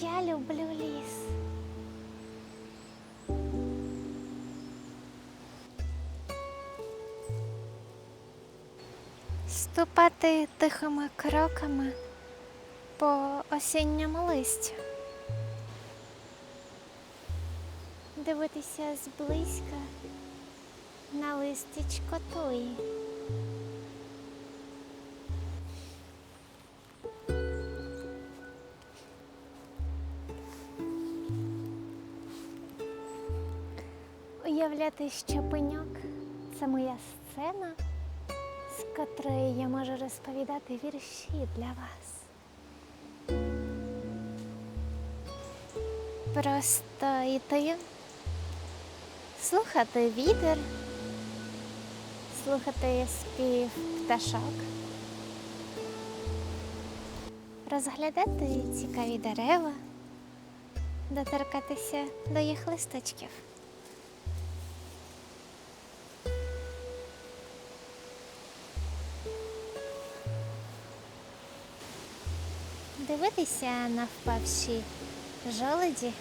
я люблю ліс. Ступати тихими кроками по осінньому листю. Дивитися зблизька на листячко туї. Уявляти, що пеньок це моя сцена, з котрої я можу розповідати вірші для вас. Просто йти, слухати вітер, слухати спів пташок, розглядати цікаві дерева, доторкатися до їх листочків. Дивитися на впавші жолоді,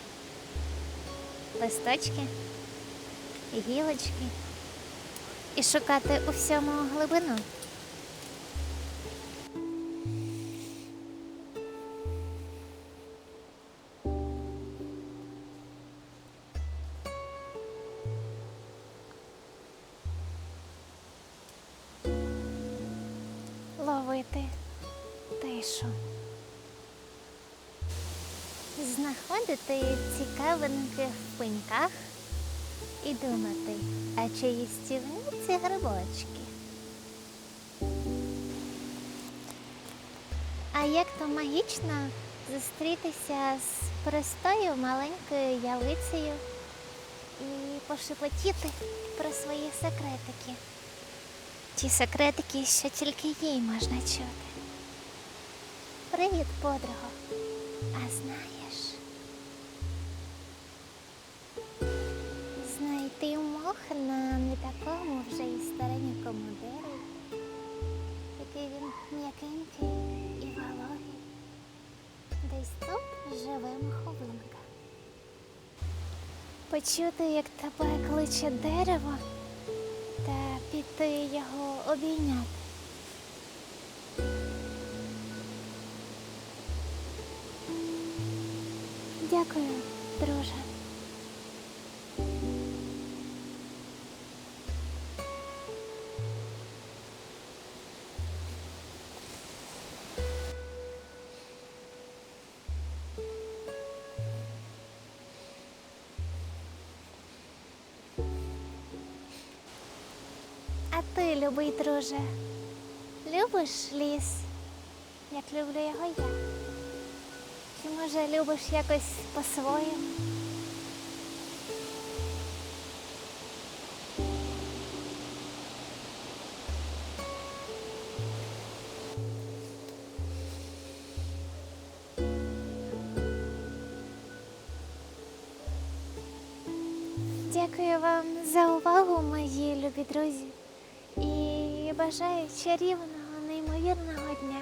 листочки, гілочки і шукати у всьому глибину. Ловити тишу. Знаходити цікавинки в пеньках і думати, а чи їстівні ці грибочки. А як то магічно зустрітися з простою маленькою ялицею і пошепотіти про свої секретики. Ті секретики, що тільки їй можна чути. Привіт, подруго. А знаєш, на не такому вже і старенькому дереві, який він м'якенький і вологий. Десь тут живе моховинка. Почути, як тебе кличе дерево, та піти його обійняти. Дякую, друже. А ти, любий друже, любиш ліс, як люблю його я? Чи може любиш якось по-своєму? Дякую вам за увагу, мої любі друзі, і бажаю чарівного, неймовірного дня.